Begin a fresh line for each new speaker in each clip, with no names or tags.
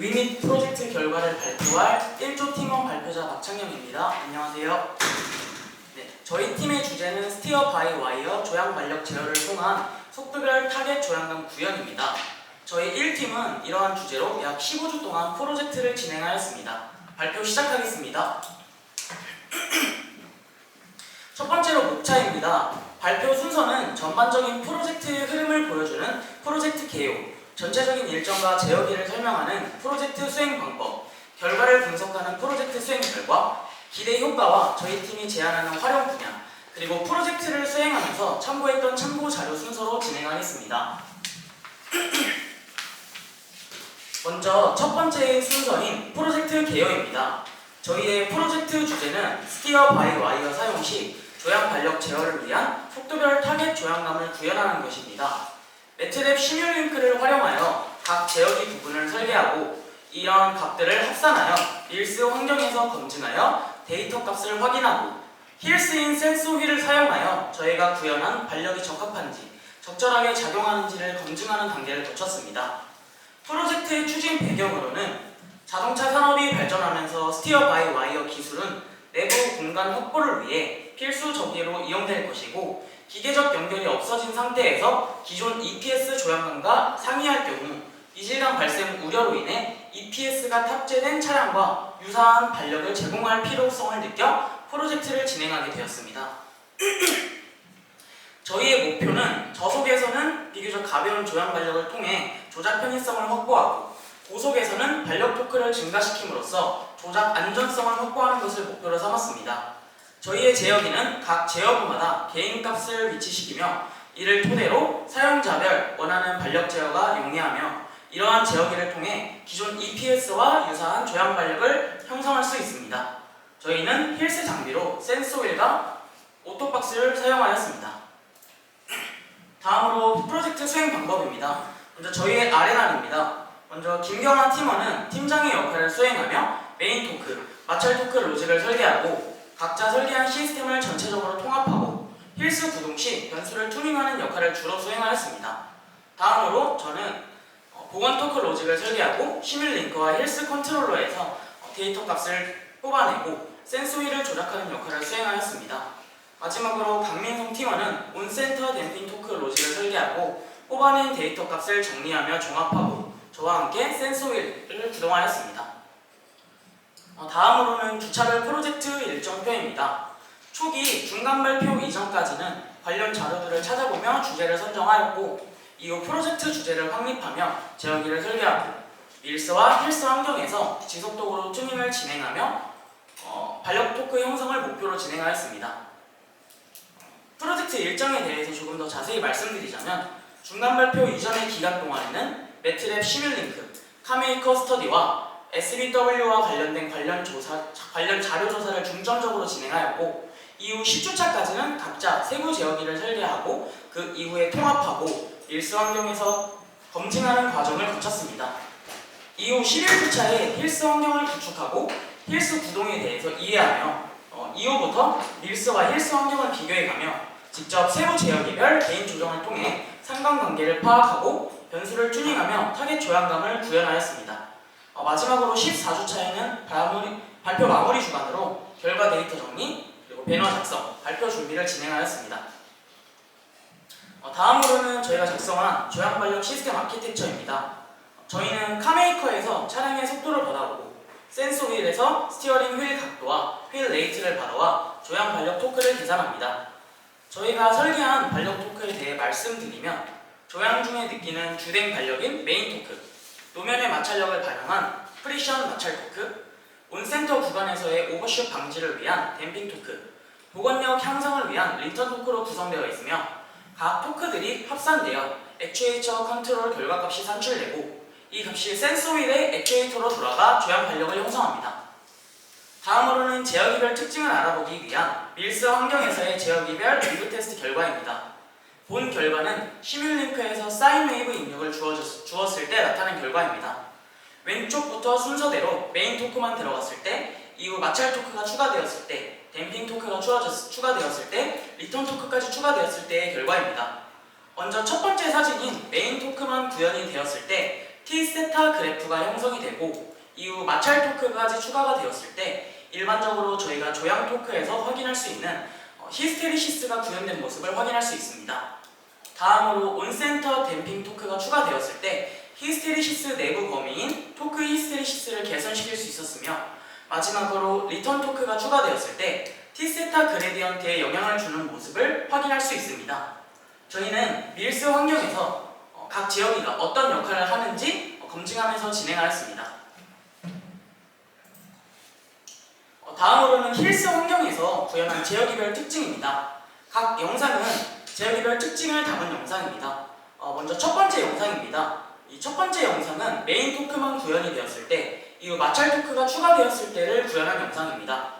위밋 프로젝트 결과를 발표할 1조 팀원 발표자 박창영입니다. 안녕하세요. 네, 저희 팀의 주제는 스티어 바이 와이어 조향 반력 제어를 통한 속도별 타겟 조향감 구현입니다. 저희 1팀은 이러한 주제로 약 15주 동안 프로젝트를 진행하였습니다. 발표 시작하겠습니다. 첫 번째로 목차입니다. 발표 순서는 전반적인 프로젝트의 흐름을 보여주는 프로젝트 개요, 전체적인 일정과 제어기를 설명하는 프로젝트 수행 방법, 결과를 분석하는 프로젝트 수행 결과, 기대 효과와 저희 팀이 제안하는 활용 분야, 그리고 프로젝트를 수행하면서 참고했던 참고 자료 순서로 진행하겠습니다. 먼저 첫 번째 순서인 프로젝트 개요입니다. 저희의 프로젝트 주제는 스티어 바이 와이어 사용 시 조향 반력 제어를 위한 속도별 타겟 조향감을 구현하는 것입니다. 매트랩 시뮬링크를 활용하여 각 제어기 부분을 설계하고 이러한 값들을 합산하여 릴스 환경에서 검증하여 데이터 값을 확인하고 힐스인 센서 휠을 사용하여 저희가 구현한 반력이 적합한지 적절하게 작용하는지를 검증하는 단계를 거쳤습니다. 프로젝트의 추진 배경으로는 자동차 산업이 발전하면서 스티어 바이 와이어 기술은 내부 공간 확보를 위해 필수 전기로 이용될 것이고 기계적 연결이 없어진 상태에서 기존 EPS 조향관과 상이할 경우 이질감 발생 우려로 인해 EPS가 탑재된 차량과 유사한 반력을 제공할 필요성을 느껴 프로젝트를 진행하게 되었습니다. 저희의 목표는 저속에서는 비교적 가벼운 조향 반력을 통해 조작 편의성을 확보하고 고속에서는 반력 토크를 증가시킴으로써 조작 안전성을 확보하는 것을 목표로 삼았습니다. 저희의 제어기는 각 제어부마다 개인 값을 위치시키며 이를 토대로 사용자별 원하는 반력 제어가 용이하며 이러한 제어기를 통해 기존 EPS와 유사한 조향 반력을 형성할 수 있습니다. 저희는 힐스 장비로 휠과 오토박스를 사용하였습니다. 다음으로 프로젝트 수행 방법입니다. 먼저 저희의 아레나입니다. 먼저 김경환 팀원은 팀장의 역할을 수행하며 메인 토크, 마찰 토크 로직을 설계하고 각자 설계한 시스템을 전체적으로 통합하고 힐스 구동 시 변수를 튜닝하는 역할을 주로 수행하였습니다. 다음으로 저는 어, 보건 토크 로직을 설계하고 시뮬 링크와 힐스 컨트롤러에서 어, 데이터 값을 뽑아내고 센서 휠을 조작하는 역할을 수행하였습니다. 마지막으로 강민성 팀원은 온센터 댐핑 토크 로직을 설계하고 뽑아낸 데이터 값을 정리하며 종합하고 저와 함께 센서 휠을 구동하였습니다. 어, 다음으로는 주차별 프로젝트 일정표입니다. 초기 중간 발표 이전까지는 관련 자료들을 찾아보며 주제를 선정하였고 이후 프로젝트 주제를 확립하며 제어기를 설계하고 밀스와 힐스 환경에서 지속적으로 튜닝을 진행하며 어, 반력 토크 형성을 목표로 진행하였습니다. 프로젝트 일정에 대해서 조금 더 자세히 말씀드리자면 중간 발표 이전의 기간 동안에는 매트랩 시뮬링크, 카메이커 스터디와 SBW와 관련된 관련 조사, 관련 자료 조사를 중점적으로 진행하였고 이후 10주차까지는 각자 세부 제어기를 설계하고 그 이후에 통합하고 일스 환경에서 검증하는 과정을 거쳤습니다. 이후 11주차에 힐스 환경을 구축하고 힐스 구동에 대해서 이해하며 어, 이후부터 밀스와 힐스 환경을 비교해가며 직접 세부 제어기별 개인 조정을 통해 상관관계를 파악하고 변수를 튜닝하며 타겟 조향감을 구현하였습니다. 어, 마지막으로 14주차에는 발표 마무리 주간으로 결과 데이터 정리 그리고 배너 작성, 발표 준비를 진행하였습니다. 어, 다음으로는 저희가 작성한 조향 반력 시스템 아키텍처입니다. 저희는 카메이커에서 차량의 속도를 받아보고 센서 휠에서 스티어링 휠 각도와 휠 레이트를 받아와 조향 반력 토크를 계산합니다. 저희가 설계한 반력 토크에 대해 말씀드리면 조향 중에 느끼는 주된 반력인 메인 토크, 노면의 마찰력을 반영한 프리션 마찰 토크, 온센터 구간에서의 오버슛 방지를 위한 댐핑 토크, 보건력 향상을 위한 리턴 토크로 구성되어 있으며 각 토크들이 합산되어 액추에이터 컨트롤 결과값이 산출되고 이 값이 센서 휠의 액추에이터로 돌아가 조향 반력을 형성합니다. 다음으로는 제어기별 특징을 알아보기 위한 밀스 환경에서의 제어기별 리뷰 테스트 결과입니다. 본 결과는 시뮬링크에서 사인 웨이브 입력을 주어졌- 주었 을 때 나타난 결과입니다. 왼쪽부터 순서대로 메인 토크만 들어갔을 때, 이후 마찰 토크가 추가되었을 때, 댐핑 토크가 추가되었을 때, 리턴 토크까지 추가되었을 때의 결과입니다. 먼저 첫 번째 사진인 메인 토크만 구현이 되었을 때 T세타 그래프가 형성이 되고 이후 마찰 토크까지 추가가 되었을 때 일반적으로 저희가 조향 토크에서 확인할 수 있는 어, 히스테리시스가 구현된 모습을 확인할 수 있습니다. 다음으로 온센터 댐핑 토크가 추가되었을 때 히스테리시스 내부 범위인 토크 히스테리시스를 개선시킬 수 있었으며 마지막으로 리턴 토크가 추가되었을 때 T세타 그레디언트에 영향을 주는 모습을 확인할 수 있습니다. 저희는 밀스 환경에서 어, 각 지역이가 어떤 역할을 하는지 어, 검증하면서 진행하였습니다. 어, 다음으로는 힐스 환경에서 구현한 지역이별 특징입니다. 각 영상은 지역이별 특징을 담은 영상입니다. 어, 먼저 첫 번째 영상입니다. 이 첫 번째 영상은 메인 토크만 구현이 되었을 때 이후 마찰 토크가 추가되었을 때를 구현한 영상입니다.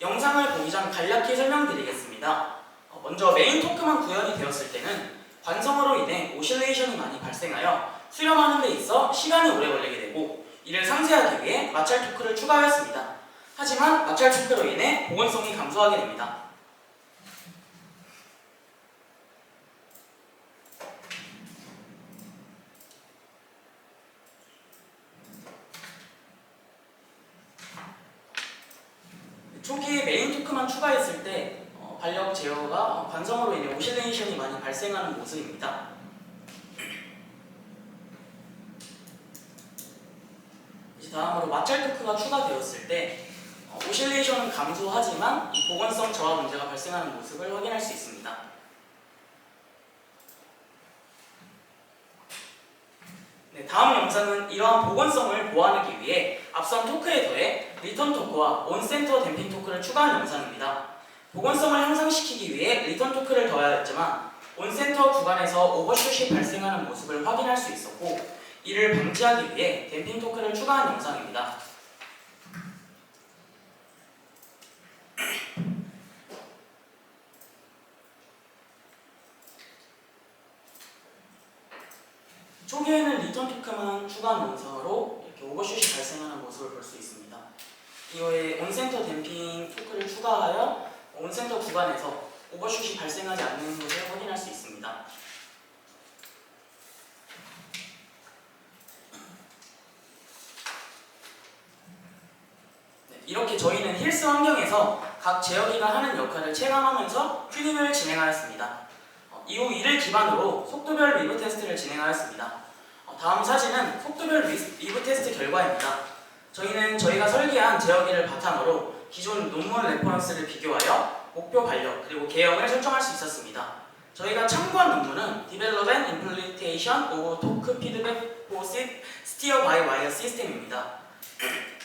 영상을 보기 전 간략히 설명드리겠습니다. 어, 먼저 메인 토크만 구현이 되었을 때는 관성으로 인해 오실레이션이 많이 발생하여 수렴하는 데 있어 시간이 오래 걸리게 되고 이를 상쇄하기 위해 마찰 토크를 추가하였습니다. 하지만 마찰 토크로 인해 보건성이 감소하게 됩니다. 초기에 메인 토크만 추가했을 때 어, 반력 제어가 관성으로 인해 오실레이션이 많이 발생하는 모습입니다. 이제 다음으로 마찰 토크가 추가되었을 때 어, 오실레이션은 감소하지만 이 보건성 저하 문제가 발생하는 모습을 확인할 수 있습니다. 네, 다음 영상은 이러한 보건성을 보완하기 위해 앞선 토크에 더해 리턴 토크와 온센터 댐핑 토크를 추가한 영상입니다. 보건성을 향상시키기 위해 리턴 토크를 더하였지만 온센터 구간에서 오버슛이 발생하는 모습을 확인할 수 있었고 이를 방지하기 위해 댐핑 토크를 추가한 영상입니다. 초기에는 리턴 토크만 추가한 영상으로 오버슛이 발생하는 모습을 볼 수 있습니다. 이후에 온센터 댐핑 토크를 추가하여 온센터 구간에서 오버슛이 발생하지 않는 것을 확인할 수 있습니다. 네, 이렇게 저희는 힐스 환경에서 각 제어기가 하는 역할을 체감하면서 튜닝을 진행하였습니다. 어, 이후 이를 기반으로 속도별 리브 테스트를 진행하였습니다. 어, 다음 사진은 속도별 리- 리브 테스트 결과입니다. 저희는 저희가 설계한 제어기를 바탕으로 기존 논문 레퍼런스를 비교하여 목표 반력 그리고 개형을 설정할 수 있었습니다. 저희가 참고한 논문은 Develop and Implementation of Torque Feedback for Steer by Wire System입니다.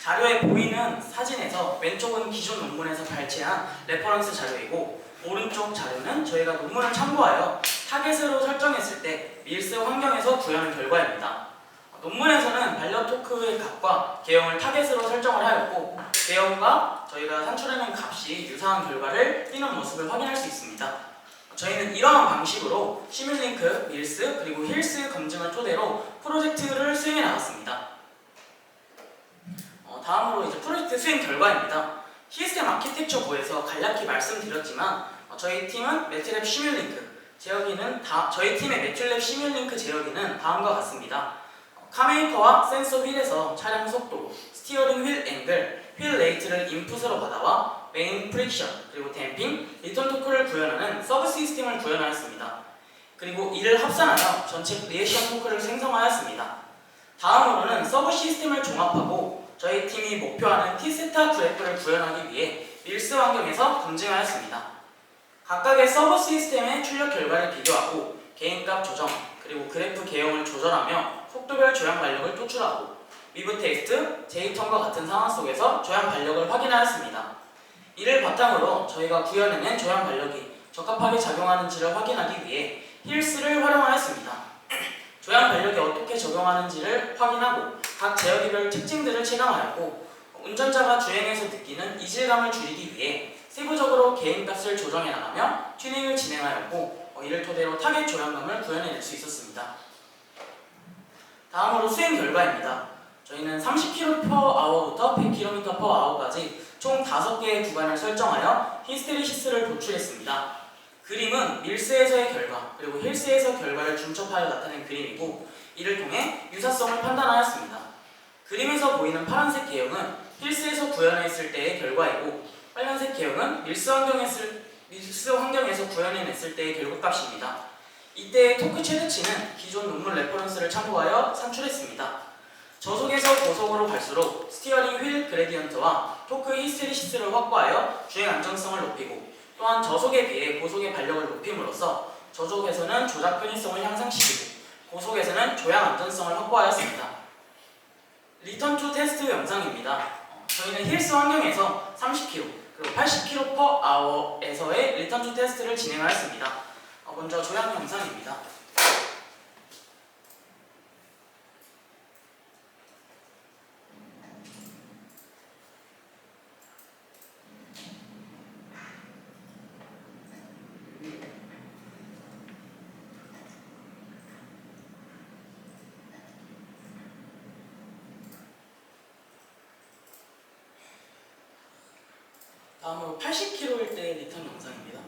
자료에 보이는 사진에서 왼쪽은 기존 논문에서 발췌한 레퍼런스 자료이고 오른쪽 자료는 저희가 논문을 참고하여 타겟으로 설정했을 때 밀스 환경에서 구현한 결과입니다. 논문에서는 반려 토크의 값과 개형을 타겟으로 설정을 하였고 개형과 저희가 산출하는 값이 유사한 결과를 띄는 모습을 확인할 수 있습니다. 저희는 이러한 방식으로 시뮬링크, 밀스, 그리고 힐스 검증을 토대로 프로젝트를 수행해 나갔습니다. 어, 다음으로 이제 프로젝트 수행 결과입니다. 시스템 아키텍처 부에서 간략히 말씀드렸지만 어, 저희 팀은 매트랩 시뮬링크 제어기는 다, 저희 팀의 매트랩 시뮬링크 제어기는 다음과 같습니다. 어, 카메이커와 센서 휠에서 차량 속도, 스티어링 휠 앵글, 휠 레이트를 인풋으로 받아와 메인 프릭션, 그리고 댐핑, 리턴 토크를 구현하는 서브 시스템을 구현하였습니다. 그리고 이를 합산하여 전체 리액션 토크를 생성하였습니다. 다음으로는 서브 시스템을 종합하고 저희 팀이 목표하는 T세타 그래프를 구현하기 위해 밀스 환경에서 검증하였습니다. 각각의 서브 시스템의 출력 결과를 비교하고 개인값 조정, 그리고 그래프 개형을 조절하며 속도별 조향 반력을 도출하고 위브 테스트, 제이턴과 같은 상황 속에서 조향 반력을 확인하였습니다. 이를 바탕으로 저희가 구현해낸 조향 반력이 적합하게 작용하는지를 확인하기 위해 힐스를 활용하였습니다. 조향 반력이 어떻게 적용하는지를 확인하고 각 제어기별 특징들을 체감하였고 운전자가 주행에서 느끼는 이질감을 줄이기 위해 세부적으로 개인값을 조정해 나가며 튜닝을 진행하였고 어, 이를 토대로 타겟 조향감을 구현해낼 수 있었습니다. 다음으로 수행 결과입니다. 저희는 30km/h부터 100km/h까지 총 5개의 구간을 설정하여 히스테리시스를 도출했습니다. 그 그림은 밀스에서의 결과 그리고 힐스에서 결과를 중첩하여 나타낸 그림이고 이를 통해 유사성을 판단하였습니다. 그림에서 보이는 파란색 개형은 힐스에서 구현했을 때의 결과이고 빨간색 밀스 환경에서, 밀스 환경에서 구현해냈을 때의 결과값입니다. 이때의 토크 최대치는 기존 논문 레퍼런스를 참고하여 산출했습니다. 저속에서 고속으로 갈수록 스티어링 휠 그레디언트와 토크 히스테리시스를 확보하여 주행 안정성을 높이고 또한 저속에 비해 고속의 발력을 높임으로써 저속에서는 조작 편의성을 향상시키고 고속에서는 조향 안전성을 확보하였습니다. 리턴 투 테스트 영상입니다. 어, 저희는 힐스 환경에서 30km 그리고 80km per hour에서의 리턴 투 테스트를 진행하였습니다. 어, 먼저 조향 영상입니다. 다음으로 80km일 때 리턴 영상입니다.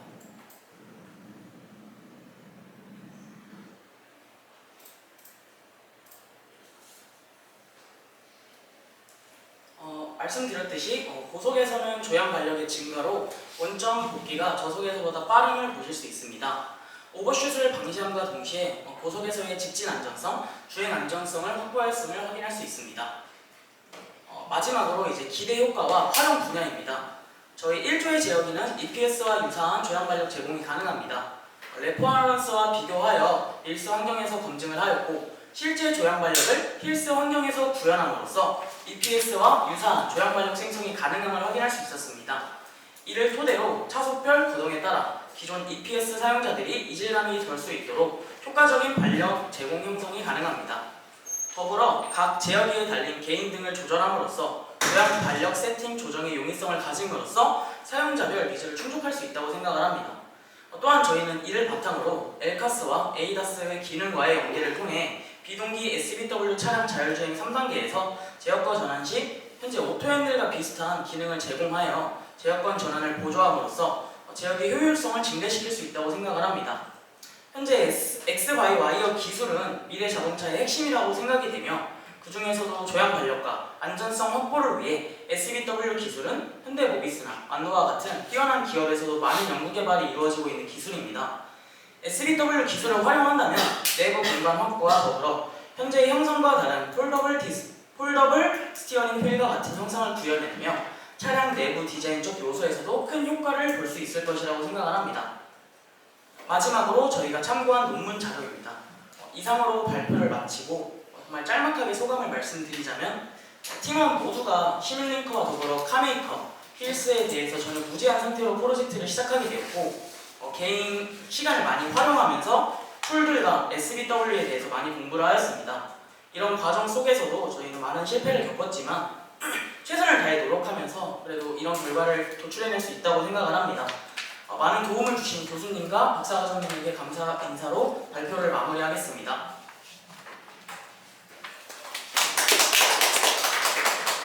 어, 말씀드렸듯이 어, 고속에서는 조향 발력의 증가로 원점 복귀가 저속에서보다 빠름을 보실 수 있습니다. 오버슛을 방지함과 동시에 어, 고속에서의 직진 안정성, 주행 안정성을 확보하였음을 확인할 수 있습니다. 어, 마지막으로 이제 기대 효과와 활용 분야입니다. 저희 1조의 제어기는 EPS와 유사한 조향 발력 제공이 가능합니다. 레퍼런스와 비교하여 일스 환경에서 검증을 하였고 실제 조향 발력을 힐스 환경에서 구현함으로써 EPS와 유사한 조향 발력 생성이 가능함을 확인할 수 있었습니다. 이를 토대로 차속별 구동에 따라 기존 EPS 사용자들이 이질감이 덜 수 있도록 효과적인 발력 제공 형성이 가능합니다. 더불어 각 제어기에 달린 개인 등을 조절함으로써 조향 발력 세팅 조정의 용이성을 가짐으로써 사용자별 니즈를 충족할 수 있다고 생각을 합니다. 어, 또한 저희는 이를 바탕으로 엘카스와 에이다스의 기능과의 연계를 통해 비동기 SBW 차량 자율주행 3단계에서 제어권 전환 시 현재 오토핸들과 비슷한 기능을 제공하여 제어권 전환을 보조함으로써 어, 제어의 효율성을 증대시킬 수 있다고 생각을 합니다. 현재 X by Y어 기술은 미래 자동차의 핵심이라고 생각이 되며 그 중에서도 조향 발력과 안전성 확보를 위해 SBW 기술은 현대 모비스나 안노와 같은 뛰어난 기업에서도 많은 연구 개발이 이루어지고 있는 기술입니다. SBW 기술을 활용한다면 내부 공간 확보와 더불어 현재의 형성과 다른 폴더블 디스, 폴더블 스티어링 휠과 같은 형상을 구현하며 차량 내부 디자인적 요소에서도 큰 효과를 볼 수 있을 것이라고 생각을 합니다. 마지막으로 저희가 참고한 논문 자료입니다. 어, 이상으로 발표를 마치고 어, 정말 짤막하게 소감을 말씀드리자면 팀원 모두가 시뮬링커와 더불어 카메이커, 힐스에 대해서 전혀 무제한 상태로 프로젝트를 시작하게 되었고 어, 개인 시간을 많이 활용하면서 툴들과 SBW에 대해서 많이 공부를 하였습니다. 이런 과정 속에서도 저희는 많은 실패를 겪었지만 최선을 다해 노력하면서 그래도 이런 결과를 도출해낼 수 있다고 생각을 합니다. 어, 많은 도움을 주신 교수님과 박사과정님에게 감사 인사로 발표를 마무리하겠습니다.